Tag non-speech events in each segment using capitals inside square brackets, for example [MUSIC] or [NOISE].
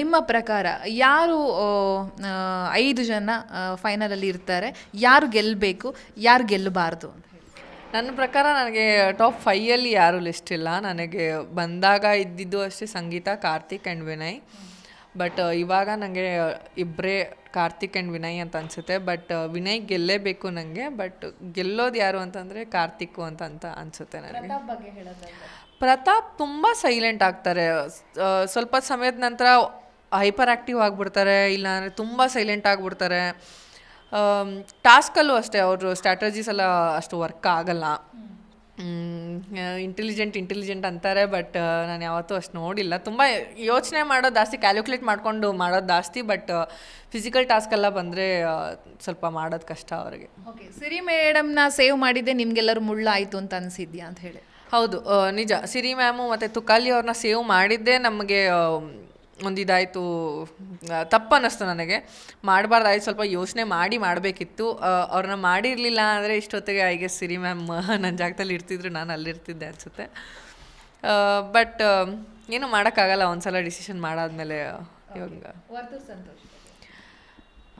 ನಿಮ್ಮ ಪ್ರಕಾರ ಯಾರು ಐದು ಜನ ಫೈನಲಲ್ಲಿ ಇರ್ತಾರೆ? ಯಾರು ಗೆಲ್ಲಬೇಕು ಯಾರು ಗೆಲ್ಲಬಾರ್ದು ನನ್ನ ಪ್ರಕಾರ ನನಗೆ ಟಾಪ್ ಫೈಯಲ್ಲಿ ಯಾರೂ ಲಿಸ್ಟ್ ಇಲ್ಲ. ನನಗೆ ಬಂದಾಗ ಇದ್ದಿದ್ದು ಅಷ್ಟೇ ಸಂಗೀತ ಕಾರ್ತಿಕ್ ಆ್ಯಂಡ್ ವಿನಯ್. ಬಟ್ ಇವಾಗ ನನಗೆ ಇಬ್ಬರೇ ಕಾರ್ತಿಕ್ ಆ್ಯಂಡ್ ವಿನಯ್ ಅಂತ ಅನಿಸುತ್ತೆ. ಬಟ್ ವಿನಯ್ ಗೆಲ್ಲೇಬೇಕು ನನಗೆ ಬಟ್ ಗೆಲ್ಲೋದು ಯಾರು ಅಂತಂದರೆ ಕಾರ್ತಿಕ್ ಅಂತ ಅಂತ ಅನಿಸುತ್ತೆ ನನಗೆ. ಪ್ರತಾಪ್ ತುಂಬ ಸೈಲೆಂಟ್ ಆಗ್ತಾರೆ. ಸ್ವಲ್ಪ ಸಮಯದ ನಂತರ ಹೈಪರ್ ಆ್ಯಕ್ಟಿವ್ ಆಗಿಬಿಡ್ತಾರೆ, ಇಲ್ಲಾಂದರೆ ತುಂಬ ಸೈಲೆಂಟ್ ಆಗಿಬಿಡ್ತಾರೆ. ಟಾಸ್ಕಲ್ಲೂ ಅಷ್ಟೇ, ಅವರು ಸ್ಟ್ರಾಟಜೀಸ್ ಎಲ್ಲ ಅಷ್ಟು ವರ್ಕ್ ಆಗಲ್ಲ. ಇಂಟೆಲಿಜೆಂಟ್ ಇಂಟೆಲಿಜೆಂಟ್ ಅಂತಾರೆ ಬಟ್ ನಾನು ಯಾವತ್ತೂ ಅಷ್ಟು ನೋಡಿಲ್ಲ. ತುಂಬ ಯೋಚನೆ ಮಾಡೋದು ಜಾಸ್ತಿ ಕ್ಯಾಲ್ಕುಲೇಟ್ ಮಾಡಿಕೊಂಡು ಮಾಡೋದು ಜಾಸ್ತಿ ಬಟ್ ಫಿಸಿಕಲ್ ಟಾಸ್ಕ್ ಎಲ್ಲ ಬಂದರೆ ಸ್ವಲ್ಪ ಮಾಡೋದು ಕಷ್ಟ ಅವರಿಗೆ. ಓಕೆ ಸಿರಿ ಮೇಡಮ್ನ ಸೇವ್ ಮಾಡಿದ್ದೆ ನಿಮಗೆಲ್ಲರೂ ಮುಳ್ಳಾಯಿತು ಅಂತ ಅನಿಸಿದ್ಯಾ ಅಂತ ಹೇಳಿ. ಹೌದು ನಿಜ. ಸಿರಿ ಮ್ಯಾಮು ಮತ್ತು ತುಕಾಲಿ ಅವ್ರನ್ನ ಸೇವ್ ಮಾಡಿದ್ದೇ ನಮಗೆ ಒಂದಿದಾಯಿತು ತಪ್ಪು ಅನ್ನಿಸ್ತು ನನಗೆ. ಮಾಡಬಾರ್ದಾಯ್ತು ಸ್ವಲ್ಪ ಯೋಚನೆ ಮಾಡಿ ಮಾಡಬೇಕಿತ್ತು. ಅವ್ರನ್ನ ಮಾಡಿರಲಿಲ್ಲ ಅಂದರೆ ಇಷ್ಟೊತ್ತಿಗೆ ಐಗೆ ಸಿರಿ ಮ್ಯಾಮ್ [LAUGHS] ನನ್ನ ಜಾಗದಲ್ಲಿ ಇರ್ತಿದ್ರು ನಾನು ಅಲ್ಲಿರ್ತಿದ್ದೆ ಅನಿಸುತ್ತೆ. ಬಟ್ ಏನು ಮಾಡೋಕ್ಕಾಗಲ್ಲ ಒಂದ್ಸಲ ಡಿಸಿಷನ್ ಮಾಡಾದಮೇಲೆ ಇವಾಗ. ವರ್ತು ಸಂತೋಷ್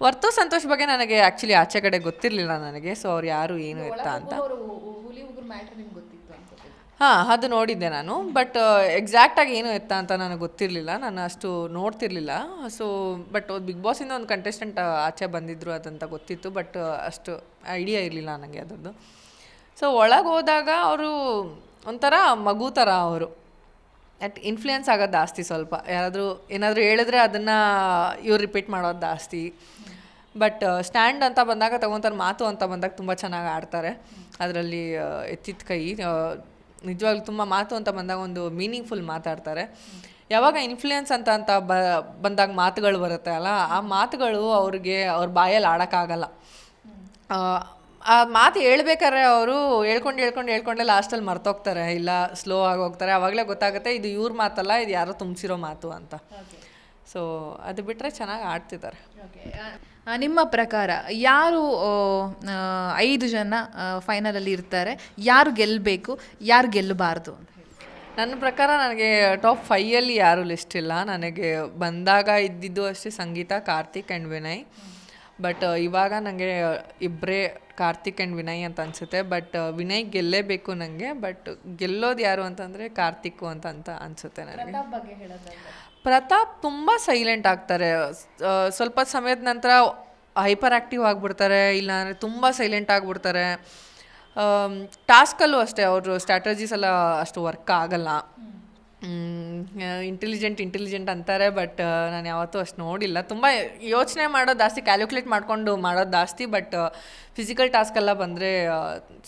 ವರ್ತು ಸಂತೋಷ್ ಬಗ್ಗೆ ನನಗೆ ಆ್ಯಕ್ಚುಲಿ ಆಚೆ ಕಡೆ ಗೊತ್ತಿರಲಿಲ್ಲ ನನಗೆ ಸೊ ಅವ್ರು ಯಾರು ಏನು ಇರ್ತಾ ಅಂತ ಅವರು ಹುಲಿ ಉಗುರು ಮ್ಯಾಟ್ರ್ ನಿಮ್ಗೆ ಗೊತ್ತಿತ್ತು ಅನ್ಕೋತೀನಿ ಹಾಂ, ಅದು ನೋಡಿದ್ದೆ ನಾನು. ಬಟ್ ಎಕ್ಸಾಕ್ಟಾಗಿ ಏನು ಎತ್ತ ಅಂತ ನನಗೆ ಗೊತ್ತಿರಲಿಲ್ಲ. ನಾನು ಅಷ್ಟು ನೋಡ್ತಿರ್ಲಿಲ್ಲ. ಸೊ ಬಟ್ ಬಿಗ್ ಬಾಸಿಂದ ಒಂದು ಕಂಟೆಸ್ಟೆಂಟ್ ಆಚೆ ಬಂದಿದ್ರು ಅದಂತ ಗೊತ್ತಿತ್ತು. ಬಟ್ ಅಷ್ಟು ಐಡಿಯಾ ಇರಲಿಲ್ಲ ನನಗೆ ಅದರದ್ದು. ಸೊ ಒಳಗೆ ಹೋದಾಗ ಅವರು ಒಂಥರ ಮಗು ಥರ ಅವರು. ಅಟ್ ಇನ್ಫ್ಲುಯೆನ್ಸ್ ಆಗೋದು ಜಾಸ್ತಿ ಸ್ವಲ್ಪ. ಯಾರಾದರೂ ಏನಾದರೂ ಹೇಳಿದ್ರೆ ಅದನ್ನು ಇವ್ರು ರಿಪೀಟ್ ಮಾಡೋದು ಜಾಸ್ತಿ. ಬಟ್ ಸ್ಟ್ಯಾಂಡ್ ಅಂತ ಬಂದಾಗ ತಗೊಂತಾರೆ ಮಾತು ಅಂತ ಬಂದಾಗ ತುಂಬ ಚೆನ್ನಾಗಿ ಆಡ್ತಾರೆ. ಅದರಲ್ಲಿ ಎತ್ತಿದ ಕೈ ನಿಜವಾಗ್ಲೂ ತುಂಬ ಮಾತು ಅಂತ ಬಂದಾಗ ಒಂದು ಮೀನಿಂಗ್ಫುಲ್ ಮಾತಾಡ್ತಾರೆ. ಯಾವಾಗ ಇನ್ಫ್ಲುಯೆನ್ಸ್ ಅಂತ ಅಂತ ಬ ಬಂದಾಗ ಮಾತುಗಳು ಬರುತ್ತೆ ಅಲ್ಲ? ಆ ಮಾತುಗಳು ಅವ್ರಿಗೆ ಅವ್ರ ಬಾಯಲ್ಲಿ ಆಡೋಕ್ಕಾಗಲ್ಲ. ಆ, ಮಾತು ಹೇಳ್ಬೇಕಾದ್ರೆ ಅವರು ಹೇಳ್ಕೊಂಡು ಹೇಳ್ಕೊಂಡು ಹೇಳ್ಕೊಂಡೆ ಲಾಸ್ಟಲ್ಲಿ ಮರ್ತೋಗ್ತಾರೆ. ಇಲ್ಲ ಸ್ಲೋ ಆಗಿ ಹೋಗ್ತಾರೆ. ಆವಾಗಲೇ ಗೊತ್ತಾಗುತ್ತೆ ಇದು ಇವ್ರ ಮಾತಲ್ಲ ಇದು ಯಾರೋ ತುಂಬಿಸಿರೋ ಮಾತು ಅಂತ. ಸೊ ಅದು ಬಿಟ್ಟರೆ ಚೆನ್ನಾಗಿ ಆಡ್ತಿದ್ದಾರೆ. ನಿಮ್ಮ ಪ್ರಕಾರ ಯಾರು ಐದು ಜನ ಫೈನಲಲ್ಲಿ ಇರ್ತಾರೆ? ಯಾರು ಗೆಲ್ಲಬೇಕು ಯಾರು ಗೆಲ್ಲಬಾರ್ದು ನನ್ನ ಪ್ರಕಾರ ನನಗೆ ಟಾಪ್ ಫೈಯಲ್ಲಿ ಯಾರೂ ಲಿಸ್ಟ್ ಇಲ್ಲ. ನನಗೆ ಬಂದಾಗ ಇದ್ದಿದ್ದು ಅಷ್ಟೇ ಸಂಗೀತ ಕಾರ್ತಿಕ್ ಆ್ಯಂಡ್ ವಿನಯ್. ಬಟ್ ಇವಾಗ ನನಗೆ ಇಬ್ಬರೇ ಕಾರ್ತಿಕ್ ಆ್ಯಂಡ್ ವಿನಯ್ ಅಂತ ಅನಿಸುತ್ತೆ. ಬಟ್ ವಿನಯ್ ಗೆಲ್ಲೇಬೇಕು ನನಗೆ ಬಟ್ ಗೆಲ್ಲೋದು ಯಾರು ಅಂತಂದರೆ ಕಾರ್ತಿಕ್ಕು ಅಂತ ಅಂತ ಅನಿಸುತ್ತೆ ನನಗೆ. ಪ್ರತಾಪ್ ತುಂಬ ಸೈಲೆಂಟ್ ಆಗ್ತಾರೆ. ಸ್ವಲ್ಪ ಸಮಯದ ನಂತರ ಹೈಪರ್ ಆ್ಯಕ್ಟಿವ್ ಆಗಿಬಿಡ್ತಾರೆ. ಇಲ್ಲಾಂದರೆ ತುಂಬ ಸೈಲೆಂಟ್ ಆಗಿಬಿಡ್ತಾರೆ. ಟಾಸ್ಕಲ್ಲೂ ಅಷ್ಟೇ. ಅವರು ಸ್ಟ್ರಾಟಜೀಸ್ ಎಲ್ಲ ಅಷ್ಟು ವರ್ಕ್ ಆಗಲ್ಲ. ಇಂಟೆಲಿಜೆಂಟ್ ಇಂಟೆಲಿಜೆಂಟ್ ಅಂತಾರೆ ಬಟ್ ನಾನು ಯಾವತ್ತೂ ಅಷ್ಟು ನೋಡಿಲ್ಲ. ತುಂಬ ಯೋಚನೆ ಮಾಡೋದು ಜಾಸ್ತಿ ಕ್ಯಾಲ್ಕುಲೇಟ್ ಮಾಡಿಕೊಂಡು ಮಾಡೋದು ಜಾಸ್ತಿ ಬಟ್ ಫಿಸಿಕಲ್ ಟಾಸ್ಕ್ ಎಲ್ಲ ಬಂದರೆ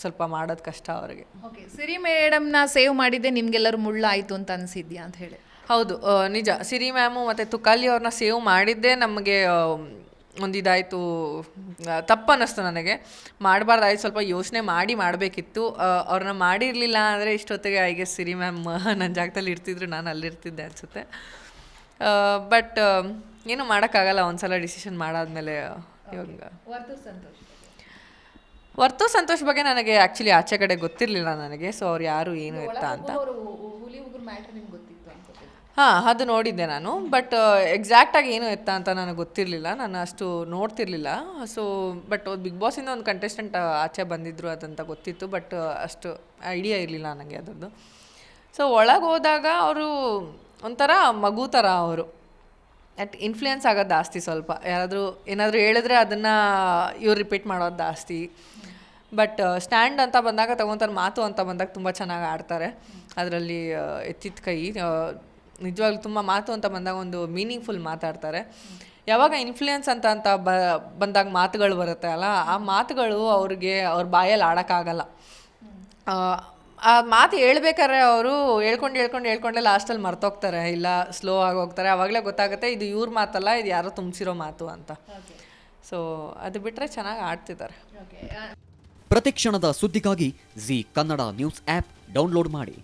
ಸ್ವಲ್ಪ ಮಾಡೋದು ಕಷ್ಟ ಅವರಿಗೆ. ಓಕೆ ಸಿರಿ ಮೇಡಮ್ನ ಸೇವ್ ಮಾಡಿದ್ದೆ ನಿಮ್ಗೆಲ್ಲರೂ ಮುಳ್ಳಾಯಿತು ಅಂತ ಅನಿಸಿದ್ಯಾ ಅಂತ ಹೇಳಿ? ಹೌದು ನಿಜ. ಸಿರಿ ಮ್ಯಾಮು ಮತ್ತು ತುಕಾಲಿ ಅವ್ರನ್ನ ಸೇವ್ ಮಾಡಿದ್ದೆ ನಮಗೆ ಒಂದಿದಾಯಿತು ತಪ್ಪು ತಪ್ಪನ್ನಿಸ್ತು ನನಗೆ. ಮಾಡಬಾರ್ದಾಯ್ತು ಸ್ವಲ್ಪ ಯೋಚನೆ ಮಾಡಿ ಮಾಡಬೇಕಿತ್ತು. ಅವ್ರನ್ನ ಮಾಡಿರಲಿಲ್ಲ ಅಂದರೆ ಇಷ್ಟೊತ್ತಿಗೆ ಐ ಗೆಸ್ ಸಿರಿ ಮ್ಯಾಮ್ [LAUGHS] ನನ್ನ ಜಾಗದಲ್ಲಿ ಇರ್ತಿದ್ರು ನಾನು ಅಲ್ಲಿರ್ತಿದ್ದೆ ಅನಿಸುತ್ತೆ. ಬಟ್ ಏನು ಮಾಡೋಕ್ಕಾಗಲ್ಲ ಒಂದ್ಸಲ ಡಿಸಿಷನ್ ಮಾಡಾದಮೇಲೆ ಇವಾಗ. ವರ್ತು ಸಂತೋಷ್ ವರ್ತು ಸಂತೋಷ್ ಬಗ್ಗೆ ನನಗೆ ಆ್ಯಕ್ಚುಲಿ ಆಚೆ ಕಡೆ ಗೊತ್ತಿರಲಿಲ್ಲ ನನಗೆ ಸೊ ಅವ್ರು ಯಾರು ಏನು ಎತ್ತ ಅಂತ ಅವರು ಹುಲಿ ಉಗುರು ಮ್ಯಾಟ್ರ್ ನಿಮ್ಗೆ ಗೊತ್ತಿತ್ತು ಅನ್ಕೋತೀನಿ ಹಾಂ, ಅದು ನೋಡಿದ್ದೆ ನಾನು. ಬಟ್ ಎಕ್ಸಾಕ್ಟಾಗಿ ಏನು ಎತ್ತ ಅಂತ ನನಗೆ ಗೊತ್ತಿರಲಿಲ್ಲ. ನಾನು ಅಷ್ಟು ನೋಡ್ತಿರ್ಲಿಲ್ಲ. ಸೊ ಬಟ್ ಬಿಗ್ ಬಾಸಿಂದ ಒಂದು ಕಂಟೆಸ್ಟೆಂಟ್ ಆಚೆ ಬಂದಿದ್ರು ಅದಂತ ಗೊತ್ತಿತ್ತು. ಬಟ್ ಅಷ್ಟು ಐಡಿಯಾ ಇರಲಿಲ್ಲ ನನಗೆ ಅದರದ್ದು. ಸೊ ಒಳಗೆ ಹೋದಾಗ ಅವರು ಒಂಥರ ಮಗು ಥರ ಅವರು. ಅಟ್ ಇನ್ಫ್ಲುಯೆನ್ಸ್ ಆಗೋದು ಜಾಸ್ತಿ ಸ್ವಲ್ಪ. ಯಾರಾದರೂ ಏನಾದರೂ ಹೇಳಿದ್ರೆ ಅದನ್ನು ಇವ್ರು ರಿಪೀಟ್ ಮಾಡೋದು ಜಾಸ್ತಿ. ಬಟ್ ಸ್ಟ್ಯಾಂಡ್ ಅಂತ ಬಂದಾಗ ತಗೊಂತಾರೆ ಮಾತು ಅಂತ ಬಂದಾಗ ತುಂಬ ಚೆನ್ನಾಗಿ ಆಡ್ತಾರೆ. ಅದರಲ್ಲಿ ಎತ್ತಿದ ಕೈ ನಿಜವಾಗ್ಲೂ ತುಂಬ ಮಾತು ಅಂತ ಬಂದಾಗ ಒಂದು ಮೀನಿಂಗ್ಫುಲ್ ಮಾತಾಡ್ತಾರೆ. ಯಾವಾಗ ಇನ್ಫ್ಲುಯೆನ್ಸ್ ಅಂತ ಅಂತ ಬ ಬಂದಾಗ ಮಾತುಗಳು ಬರುತ್ತೆ ಅಲ್ಲ ಆ ಮಾತುಗಳು ಅವ್ರಿಗೆ ಅವ್ರ ಬಾಯಲ್ಲಿ ಆಡೋಕ್ಕಾಗಲ್ಲ. ಆ, ಆ ಮಾತು ಹೇಳ್ಬೇಕಾದ್ರೆ ಅವರು ಹೇಳ್ಕೊಂಡು ಹೇಳ್ಕೊಂಡು ಹೇಳ್ಕೊಂಡೆ ಲಾಸ್ಟಲ್ಲಿ ಮರ್ತೋಗ್ತಾರೆ ಇಲ್ಲ ಸ್ಲೋ ಆಗಿ ಹೋಗ್ತಾರೆ. ಆವಾಗಲೇ ಗೊತ್ತಾಗುತ್ತೆ ಇದು ಇವ್ರ ಮಾತಲ್ಲ ಇದು ಯಾರೋ ತುಂಬಿಸಿರೋ ಮಾತು ಅಂತ. ಸೊ ಅದು ಬಿಟ್ಟರೆ ಚೆನ್ನಾಗಿ ಆಡ್ತಿದ್ದಾರೆ. ಪ್ರತಿ ಪ್ರತಿಕ್ಷಣದ ಸುದ್ದಿಗಾಗಿ Zee Kannada news app download ಮಾಡಿ.